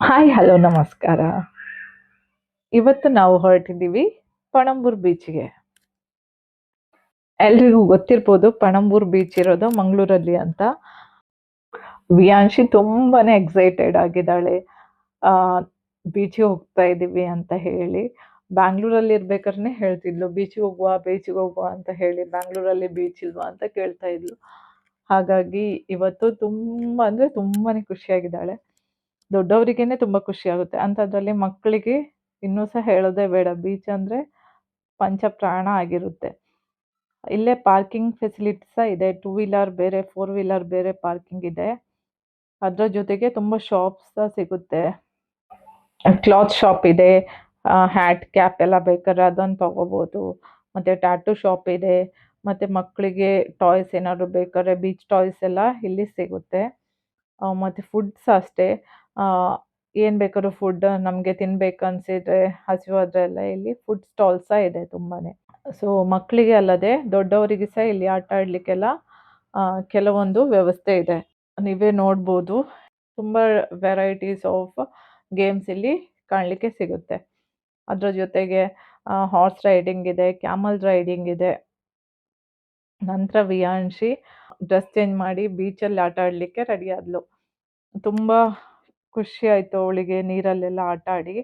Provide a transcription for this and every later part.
Hi, hello, ನಮಸ್ಕಾರ. ಇವತ್ತು ನಾವು ಹೊರಟಿದ್ದೀವಿ ಪಣಂಬೂರ್ ಬೀಚ್ಗೆ. ಎಲ್ರಿಗೂ ಗೊತ್ತಿರ್ಬೋದು ಪಣಂಬೂರ್ ಬೀಚ್ ಇರೋದು ಮಂಗಳೂರಲ್ಲಿ ಅಂತ. ವಿಯಾಂಶಿ ತುಂಬಾನೇ ಎಕ್ಸೈಟೆಡ್ ಆಗಿದ್ದಾಳೆ. ಬೀಚಿಗೆ ಹೋಗ್ತಾ ಇದ್ದೀವಿ ಅಂತ ಹೇಳಿ. ಬ್ಯಾಂಗ್ಳೂರಲ್ಲಿ ಇರ್ಬೇಕಾದ್ರೆ ಹೇಳ್ತಿದ್ಲು, ಬೀಚಿಗೆ ಹೋಗುವ ಬೀಚಿಗೆ ಹೋಗುವ ಅಂತ ಹೇಳಿ. ಬ್ಯಾಂಗ್ಳೂರಲ್ಲಿ ಬೀಚ್ ಇಲ್ವಾ ಅಂತ ಕೇಳ್ತಾ ಇದ್ಲು. ಹಾಗಾಗಿ ಇವತ್ತು ತುಂಬ, ಅಂದ್ರೆ ತುಂಬಾನೇ ಖುಷಿಯಾಗಿದ್ದಾಳೆ. ದೊಡ್ಡವರಿಗೇನೆ ತುಂಬಾ ಖುಷಿ ಆಗುತ್ತೆ ಅಂಥದ್ರಲ್ಲಿ ಮಕ್ಕಳಿಗೆ ಇನ್ನೂ ಸಹ ಹೇಳೋದೇ ಬೇಡ. ಬೀಚ್ ಅಂದ್ರೆ ಪಂಚಪ್ರಾಣ ಆಗಿರುತ್ತೆ. ಇಲ್ಲೇ ಪಾರ್ಕಿಂಗ್ ಫೆಸಿಲಿಟಿ ಸಹ ಇದೆ. ಟೂ ವೀಲರ್ ಬೇರೆ, ಫೋರ್ ವೀಲರ್ ಬೇರೆ ಪಾರ್ಕಿಂಗ್ ಇದೆ. ಅದರ ಜೊತೆಗೆ ತುಂಬಾ ಶಾಪ್ಸ್ ಸಹ ಸಿಗುತ್ತೆ. ಕ್ಲಾತ್ ಶಾಪ್ ಇದೆ. ಹ್ಯಾಟ್ ಕ್ಯಾಪ್ ಎಲ್ಲ ಬೇಕಾದ್ರೆ ಅದನ್ನು ತಗೋಬಹುದು ಮತ್ತೆ ಟ್ಯಾಟೂ ಶಾಪ್ ಇದೆ. ಮತ್ತೆ ಮಕ್ಕಳಿಗೆ ಟಾಯ್ಸ್ ಏನಾದರೂ ಬೇಕಾದ್ರೆ ಬೀಚ್ ಟಾಯ್ಸ್ ಎಲ್ಲ ಇಲ್ಲಿ ಸಿಗುತ್ತೆ. ಮತ್ತು ಫುಡ್ಸ್ ಅಷ್ಟೇ. ಏನ್ ಬೇಕಾದ್ರೂ ಫುಡ್ ನಮಗೆ ತಿನ್ಬೇಕು ಅನ್ಸಿದ್ರೆ ಹಸಿವಾದ್ರೆ ಎಲ್ಲ ಇಲ್ಲಿ ಫುಡ್ ಸ್ಟಾಲ್ ಸಹ ಇದೆ ತುಂಬಾನೇ. ಸೊ ಮಕ್ಕಳಿಗೆ ಅಲ್ಲದೆ ದೊಡ್ಡವರಿಗೆ ಸಹ ಇಲ್ಲಿ ಆಟ ಆಡಲಿಕ್ಕೆಲ್ಲ ಕೆಲವೊಂದು ವ್ಯವಸ್ಥೆ ಇದೆ. ನೀವೇ ನೋಡ್ಬೋದು. ತುಂಬಾ ವೆರೈಟೀಸ್ ಆಫ್ ಗೇಮ್ಸ್ ಇಲ್ಲಿ ಕಾಣಲಿಕ್ಕೆ ಸಿಗುತ್ತೆ. ಅದರ ಜೊತೆಗೆ ಹಾರ್ಸ್ ರೈಡಿಂಗ್ ಇದೆ ಕ್ಯಾಮಲ್ ರೈಡಿಂಗ್ ಇದೆ. ನಂತರ ವಿಯಾಂಶಿ ಡ್ರೆಸ್ ಚೇಂಜ್ ಮಾಡಿ ಬೀಚಲ್ಲಿ ಆಟ ಆಡಲಿಕ್ಕೆ ರೆಡಿ ಆದ್ಲು. ತುಂಬಾ ಖುಷಿ ಆಯ್ತು ಅವಳಿಗೆ ನೀರಲ್ಲೆಲ್ಲ ಆಟ ಆಡಿ.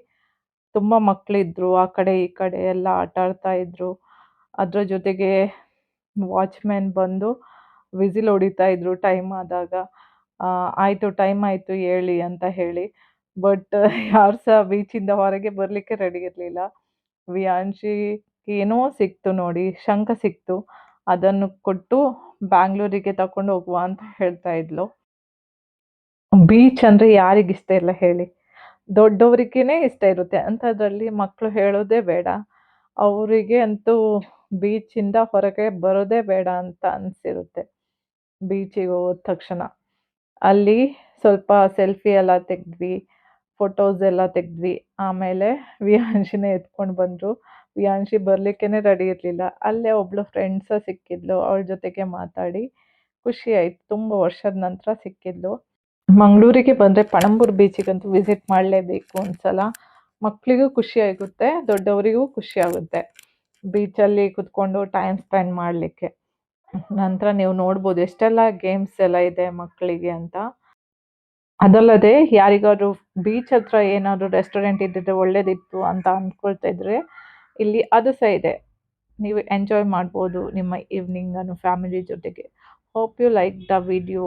ತುಂಬಾ ಮಕ್ಕಳಿದ್ರು ಆ ಕಡೆ ಈ ಕಡೆ ಎಲ್ಲ ಆಟ ಆಡ್ತಾ ಇದ್ರು. ಅದ್ರ ಜೊತೆಗೆ ವಾಚ್ಮ್ಯಾನ್ ಬಂದು ವಿಸಿಲ್ ಹೊಡಿತಾ ಇದ್ರು ಟೈಮ್ ಆದಾಗ. ಆಯಿತು, ಟೈಮ್ ಆಯ್ತು, ಹೇಳಿ ಅಂತ ಹೇಳಿ. ಬಟ್ ಯಾರು ಸಹ ಬೀಚಿಂದ ಹೊರಗೆ ಬರ್ಲಿಕ್ಕೆ ರೆಡಿ ಇರ್ಲಿಲ್ಲ. ವಿಯಾಂಶಿ ಏನೋ ಸಿಕ್ತು ನೋಡಿ ಶಂಖ ಸಿಕ್ತು. ಅದನ್ನು ಕೊಟ್ಟು ಬ್ಯಾಂಗ್ಳೂರಿಗೆ ತಕೊಂಡು ಹೋಗುವ ಅಂತ ಹೇಳ್ತಾ ಇದ್ಲು. ಬೀಚ್ ಅಂದ್ರೆ ಯಾರಿಗಿಷ್ಟ ಇಲ್ಲ ಹೇಳಿ. ದೊಡ್ಡವರಿಗೇ ಇಷ್ಟ ಇರುತ್ತೆ. ಅಂಥದ್ರಲ್ಲಿ ಮಕ್ಕಳು ಹೇಳೋದೇ ಬೇಡ. ಅವರಿಗೆ ಅಂತೂ ಬೀಚಿಂದ ಹೊರಗೆ ಬರೋದೇ ಬೇಡ ಅಂತ ಅನ್ಸಿರುತ್ತೆ. ಬೀಚಿಗೆ ಹೋದ ತಕ್ಷಣ. ಅಲ್ಲಿ ಸ್ವಲ್ಪ ಸೆಲ್ಫಿ ಎಲ್ಲ ತೆಗೆದ್ವಿ ಫೋಟೋಸ್ ಎಲ್ಲ ತೆಗೆದ್ವಿ. ಆಮೇಲೆ ವಿಯಾಂಶಿನ ಎತ್ಕೊಂಡು ಬಂದ್ರು. ವಿಯಾಂಶಿ ಬರಲಿಕ್ಕೇ ರೆಡಿ ಇರ್ಲಿಲ್ಲ. ಅಲ್ಲೇ ಒಬ್ಳು ಫ್ರೆಂಡ್ಸ ಸಿಕ್ಕಿದ್ಲು. ಅವಳ ಜೊತೆಗೆ ಮಾತಾಡಿ. ಖುಷಿ ಆಯ್ತು. ತುಂಬಾ ವರ್ಷದ ನಂತರ ಸಿಕ್ಕಿದ್ಲು. ಮಂಗಳೂರಿಗೆ ಬಂದರೆ ಪಣಂಬೂರು ಬೀಚಿಗಂತೂ ವಿಸಿಟ್ ಮಾಡಲೇಬೇಕು ಒಂದ್ಸಲ. ಮಕ್ಕಳಿಗೂ ಖುಷಿ ಆಗುತ್ತೆ, ದೊಡ್ಡವರಿಗೂ ಖುಷಿ ಆಗುತ್ತೆ ಬೀಚಲ್ಲಿ ಕುತ್ಕೊಂಡು ಟೈಮ್ ಸ್ಪೆಂಡ್ ಮಾಡಲಿಕ್ಕೆ. ನಂತರ ನೀವು ನೋಡ್ಬೋದು ಎಷ್ಟೆಲ್ಲ ಗೇಮ್ಸ್ ಎಲ್ಲ ಇದೆ ಮಕ್ಕಳಿಗೆ ಅಂತ. ಅದಲ್ಲದೆ ಯಾರಿಗಾದ್ರು ಬೀಚ್ ಹತ್ರ ಏನಾದರೂ ರೆಸ್ಟೋರೆಂಟ್ ಇದ್ದಿದ್ರೆ ಒಳ್ಳೇದಿತ್ತು ಅಂತ ಅಂದ್ಕೊಳ್ತಾ ಇದ್ರೆ ಇಲ್ಲಿ ಅದು ಸಹ ಇದೆ. ನೀವು ಎಂಜಾಯ್ ಮಾಡ್ಬೋದು ನಿಮ್ಮ ಈವ್ನಿಂಗನ್ನು ಫ್ಯಾಮಿಲಿ ಜೊತೆಗೆ. Hope you like the video